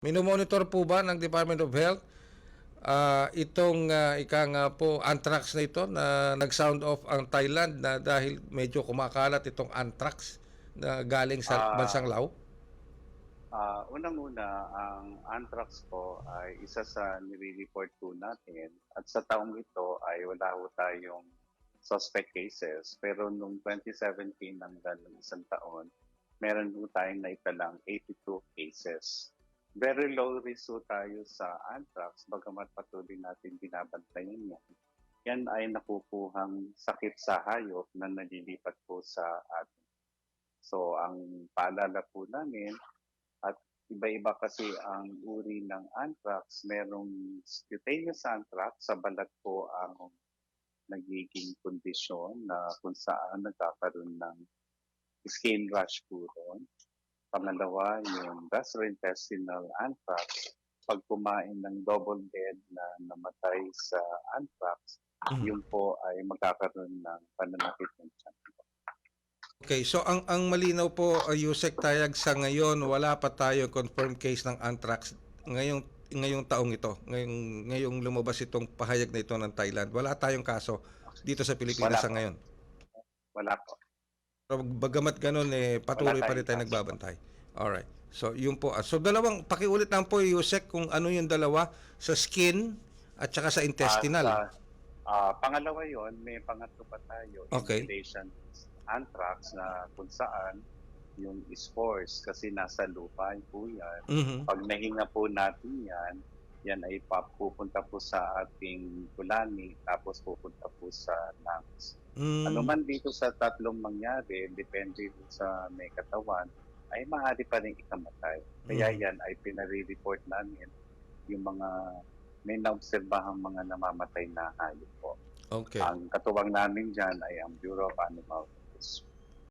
Minomonitor po ba ng Department of Health ah, itong uh, ika nga po anthrax na ito na nag-sound off ang Thailand na dahil medyo kumakalat itong anthrax na galing sa Ah. bansang Lao? Ah, unang-una, ang anthrax po ay isa sa nire-report po natin at sa taong ito ay wala po tayong suspect cases. Pero noong 2017 hanggang ng isang taon, meron po tayong naitalang 82 cases. Very low risk po tayo sa anthrax, bagamat patuloy natin binabantayan yan. Yan ay nakukuhang sakit sa hayop na nalilipat po sa atin. So, ang paalala po namin, at iba-iba kasi ang uri ng anthrax. Merong cutaneous anthrax, sa balat po ang nagiging kondisyon na kung saan nagkakaroon ng skin rash po ron. Pangalawa, yung gastrointestinal anthrax. Pag kumain ng double dead na namatay sa anthrax, Mhm. yun po ay magkakaroon ng pananakit ng tiyan. Okay, so ang ang malinaw po, uh, Yusek Tayag, sa ngayon, wala pa tayo confirmed case ng anthrax ngayong ngayong taong ito, ngayong, ngayong lumabas itong pahayag na ito ng Thailand. Wala tayong kaso dito sa Pilipinas Wala sa po. ngayon. Wala po. Pero bagamat ganun, eh, patuloy pa rin tayo nagbabantay. Alright. So, yun po. Ah, So, dalawang, pakiulit lang po, Yusek, kung ano yung dalawa sa skin at saka sa intestinal. At, ah, pangalawa yon may pangatlo pa tayo. Okay. Inhalation anthrax na kung saan yung spores kasi nasa lupa po yan. Mhm. Pag nahinga po natin yan, yan ay papupunta po sa ating kulani tapos pupunta po sa lungs. Mm. Ano man dito sa tatlong mangyari, depende sa may katawan, ay maaari pa rin ikamatay. Kaya Mm. yan ay pinare-report namin yung mga may naobserbahang mga namamatay na hayop po. Okay. Ang katuwang namin dyan ay ang Bureau of Animal Health.